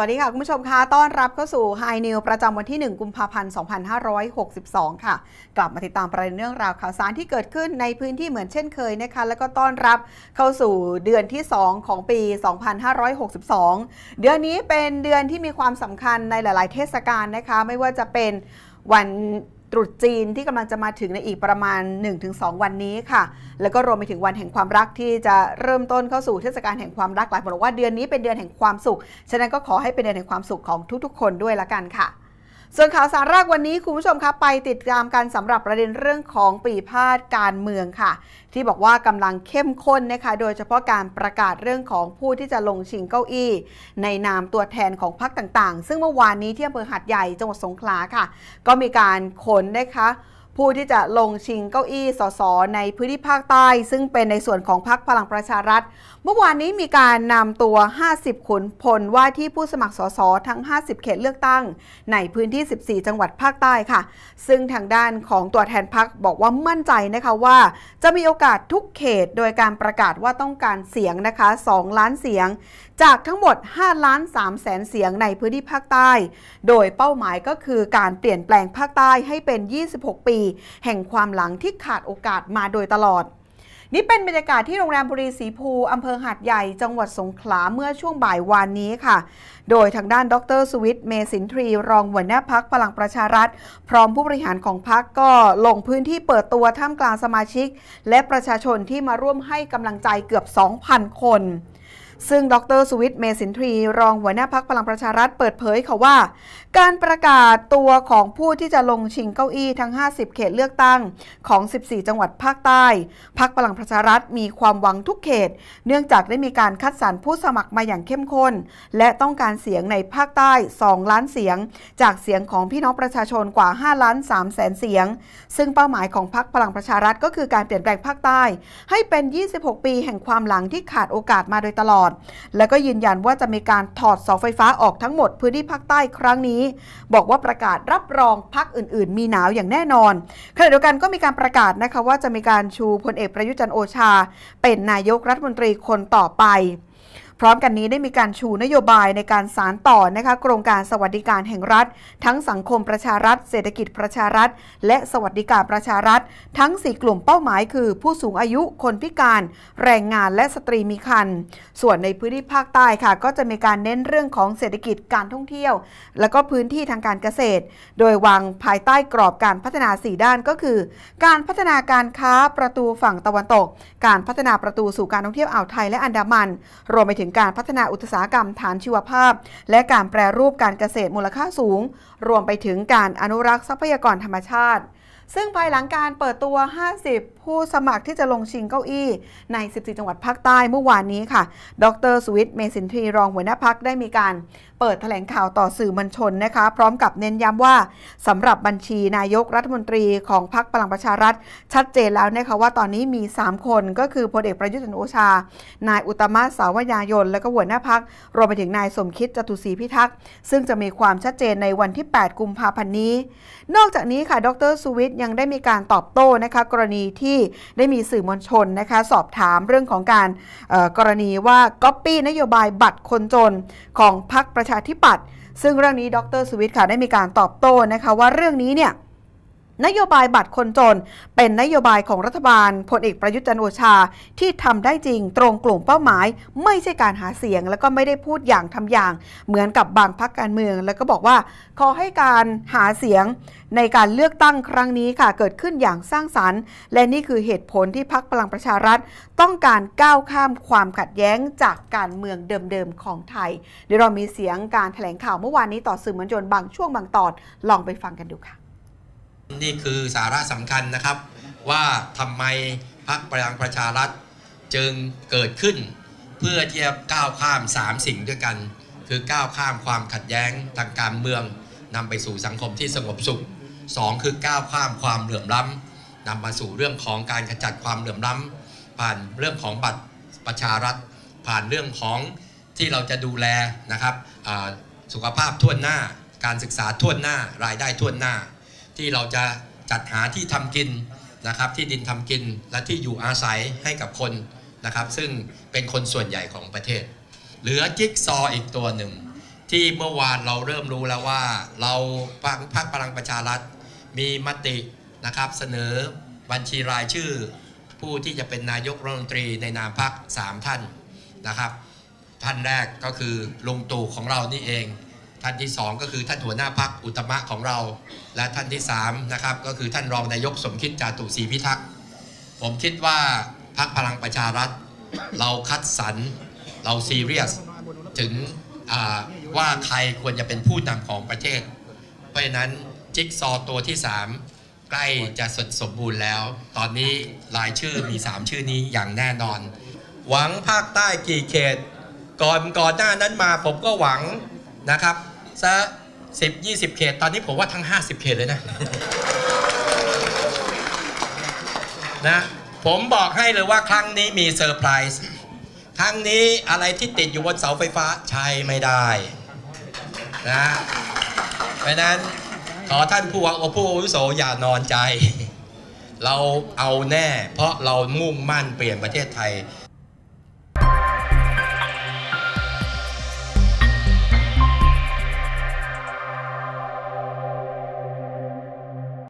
วัสดีค่ะ คุณผู้ชมคะต้อนรับเข้าสู่ High New ประจำวันที่ 1 กุมภาพันธ์ 2562 ค่ะ กลับมาติดตามประเด็นเรื่องราวข่าวสารที่เกิดขึ้นในพื้นที่เหมือนเช่นเคยนะคะ แล้วก็ต้อนรับเข้าสู่เดือนที่ 2 ของปี 2562 เดือนนี้เป็นเดือนที่มีความสำคัญในหลาย ๆ เทศกาลนะคะ ไม่ว่าจะเป็นวัน ตรุษจีนที่กำลังจะมาถึงในอีกประมาณ 1-2 วันนี้ค่ะ แล้วก็รวมไปถึงวันแห่งความรักที่จะเริ่มต้นเข้าสู่เทศกาลแห่งความรักหลายคนบอกว่าเดือนนี้เป็นเดือนแห่งความสุข ฉะนั้นก็ขอให้เป็นเดือนแห่งความสุขของทุกๆ คนด้วยละกันค่ะ ส่วนข่าวสารแรกวันนี้คุณผู้ชมคะไปติดตามกันสำหรับประเด็นเรื่องของปีพาดการเมืองค่ะ ที่บอกว่ากำลังเข้มข้นนะคะโดยเฉพาะการประกาศเรื่องของผู้ที่จะลงชิงเก้าอี้ ในนามตัวแทนของพรรคต่างๆ ซึ่งเมื่อวานนี้ที่อำเภอหัดใหญ่จังหวัดสงขลาค่ะ ก็มีการขนนะคะ ผู้ที่จะลงชิงเก้าอี้สสในพื้นที่ภาคใต้ ซึ่งเป็นในส่วนของพรรคพลังประชารัฐ เมื่อวานนี้มีการนำตัว 50 ขุนพลว่าที่ผู้สมัครสสทั้ง 50 เขตเลือกตั้ง ในพื้นที่ 14 จังหวัดภาคใต้ค่ะ ซึ่งทางด้านของตัวแทนพรรคบอกว่ามั่นใจนะคะว่า จะมีโอกาสทุกเขตโดยการประกาศว่าต้องการเสียงนะคะ 2 ล้านเสียง จากทั้งหมด 5 ล้าน3แสนเสียงในพื้นที่ภาคใต้ โดยเป้าหมายก็คือการเปลี่ยนแปลงภาคใต้ให้เป็น 26 ปีแห่งความหลังที่ขาดโอกาสมาโดยตลอด นี่เป็นบรรยากาศที่โรงแรมบุรีศรีภูอำเภอหาดใหญ่จังหวัดสงขลาเมื่อช่วงบ่ายวานนี้ค่ะ โดยทางด้านดรสวิทย์เมสินทรี รองหัวหน้าพักพลังประชารัฐ พร้อมผู้บริหารของพักก็ลงพื้นที่เปิดตัวท่ามกลางสมาชิก และประชาชนที่มาร่วมให้กำลังใจเกือบ 2,000 คน ซึ่งดรสวิทย์เมสินทรี รองหัวหน้าพักพลังประชารัฐเปิดเผยค่ะว่า การประกาศตัวของผู้ที่จะลงชิงเก้าอี้ทั้ง 50 เขตเลือกตั้งของ 14 จังหวัดภาคใต้ พักพลังประชารัฐมีความหวังทุกเขต เนื่องจากได้มีการคัดสรรผู้สมัครมาอย่างเข้มข้น และต้องการเสียงในภาคใต้ 2 ล้านเสียง จากเสียงของพี่น้องประชาชนกว่า 5 ล้าน3แสนเสียง ซึ่งเป้าหมายของพักพลังประชารัฐก็คือการเปลี่ยนแปลงภาคใต้ ให้เป็น 26 ปีแห่งความหลังที่ขาดโอกาสมาโดยตลอดและก็ยืนยันว่าจะมีการถอดเสาไฟฟ้าออกทั้งหมดพื้นที่ภาคใต้ครั้งนี้ บอกว่าประกาศรับรองพักอื่น ๆ มีหนาวอย่างแน่นอนขณะเดียวกันก็มีการประกาศนะคะว่าจะมีการชูพลเอกประยุจันโอชา เป็นนายกรัฐมนตรีคนต่อไป พร้อมกันนี้ได้มีการชูนโยบายในการสารต่อนะคะโครงการสวัสดิการแห่งรัฐ ทั้งสังคมประชารัฐ เศรษฐกิจประชารัฐ และสวัสดิการประชารัฐ ทั้ง 4 กลุ่มเป้าหมายคือ ผู้สูงอายุคนพิการ แรงงานและสตรีมีครรภ์ส่วนในพื้นที่ภาคใต้ค่ะ ก็จะมีการเน้นเรื่องของเศรษฐกิจการท่องเที่ยว แล้วก็พื้นที่ทางการเกษตร โดยวางภายใต้กรอบการพัฒนา 4 ด้านก็คือ การพัฒนาการค้าประตูฝั่งตะวันตก การพัฒนาประตูสู่การท่องเที่ยวอ่าวไทยและอันดามัน รวมไปถึงการพัฒนาอุตสาหกรรมฐานชีวภาพ และการแปรรูปการเกษตรมูลค่าสูง รวมไปถึงการอนุรักษ์ทรัพยากรธรรมชาติ ซึ่งภายหลังการเปิดตัว 50 ผู้สมัครที่จะลงชิงเก้าอี้ใน 14 จังหวัดภาคใต้เมื่อวานนี้ค่ะ ดรสวิทย์ เมสินทรีรองหัวหน้าพักได้มีการเปิดแถลงข่าวต่อสื่อมวลชนนะคะ พร้อมกับเน้นย้ำว่าสำหรับบัญชีนายกรัฐมนตรีของพรรคพลังประชารัฐ ชัดเจนแล้วนะคะว่าตอนนี้มี 3 คนก็คือพลเอกประยุทธ์จันโอชา นายอุตตมะสาวยายน และก็หัวหน้าพักรวมไปถึงนายสมคิดจตุศรีพิทักษ์ซึ่งจะมีความชัดเจนในวันที่ 8 กุมภาพันธ์นี้ นอกจากนี้ค่ะ ดรสุวิทย์ยังได้มีการตอบโต้นะคะกรณีที่ได้มีสื่อมวลชนนะคะสอบถามเรื่องของการกรณีว่าก๊อปปี้นโยบายบัตรคนจนของพรรคประชาธิปัตย์ซึ่งเรื่องนี้ดรสุวิทย์ค่ะได้มีการตอบโต้นะคะว่าเรื่องนี้เนี่ย นโยบายบัตรคนจน เป็นนโยบายของรัฐบาลพลเอกประยุทธ์จันโอชาที่ทำได้จริงตรงกลุ่มเป้าหมาย ไม่ใช่การหาเสียง แล้วก็ไม่ได้พูดอย่างทำอย่าง เหมือนกับบางพรรคการเมือง แล้วก็บอกว่า ขอให้การหาเสียงในการเลือกตั้งครั้งนี้ค่ะเกิดขึ้นอย่างสร้างสรรค์ และนี่คือเหตุผลที่พรรคพลังประชารัฐ ต้องการก้าวข้ามความขัดแย้งจากการเมืองเดิมๆของไทยเดี๋ยวเรามีเสียงการแถลงข่าวเมื่อวานนี้ต่อสื่อมวลชนบางช่วงบางตอนลองไปฟังกันดูค่ะ นี่คือสาระสำคัญนะครับ ว่าทำไมพรรคพลังประชารัฐจึงเกิดขึ้น เพื่อที่จะก้าวข้าม 3 สิ่งด้วยกัน คือก้าวข้ามความขัดแย้งทางการเมืองนำไปสู่สังคมที่สงบสุข 2 คือก้าวข้ามความเหลื่อมล้ำนำมาสู่เรื่องของการขจัดความเหลื่อมล้ำผ่านเรื่องของบัตรประชารัฐ ผ่านเรื่องของที่เราจะดูแลนะครับสุขภาพทั่วหน้า การศึกษาทั่วหน้ารายได้ทั่วหน้า ที่เราจะจัดหาที่ทำกินนะครับ ที่ดินทำกินและที่อยู่อาศัยให้กับคนนะครับ ซึ่งเป็นคนส่วนใหญ่ของประเทศ เหลือจิ๊กซออีกตัวหนึ่ง ที่เมื่อวานเราเริ่มรู้แล้วว่า เราพรรคพรรคพลังประชารัฐ มีมตินะครับเสนอบัญชีรายชื่อ ผู้ที่จะเป็นนายกรัฐมนตรีในนามพรรคสามท่านนะครับท่านแรกก็คือลุงตู่ของเรานี่เอง ท่านที่สองก็คือท่านหัวหน้าพักอุตมะของเรา และท่านที่สามนะครับก็คือท่านรองนายกสมคิดจาตุศรีพิทักษ์ผมคิดว่าพักพลังประชารัฐ เราคัดสรรเราซีเรียสถึงว่าใครควรจะเป็นผู้นำของประเทศ เพราะฉะนั้นจิ๊กซอตัวที่ 3 ใกล้จะสดสมบูรณ์แล้ว ตอนนี้รายชื่อมี 3 ชื่อนี้อย่างแน่นอน หวังภาคใต้กี่เขต ก่อนก่อนหน้านั้นมาผมก็หวัง นะครับสักสิบยี่สิบเขต ตอนนี้ผมว่าทั้ง 50 เขตเลยนะนะผมบอกให้เลยว่าครั้งนี้มีเซอร์ไพรส์ครั้งนี้อะไรที่ติดอยู่บนเสาไฟฟ้าใช้ไม่ได้นะเพราะฉะนั้นขอท่านผู้ว่าผู้อาวุโสอย่านอนใจ เราเอาแน่ เพราะเรามุ่งมั่นเปลี่ยนประเทศไทย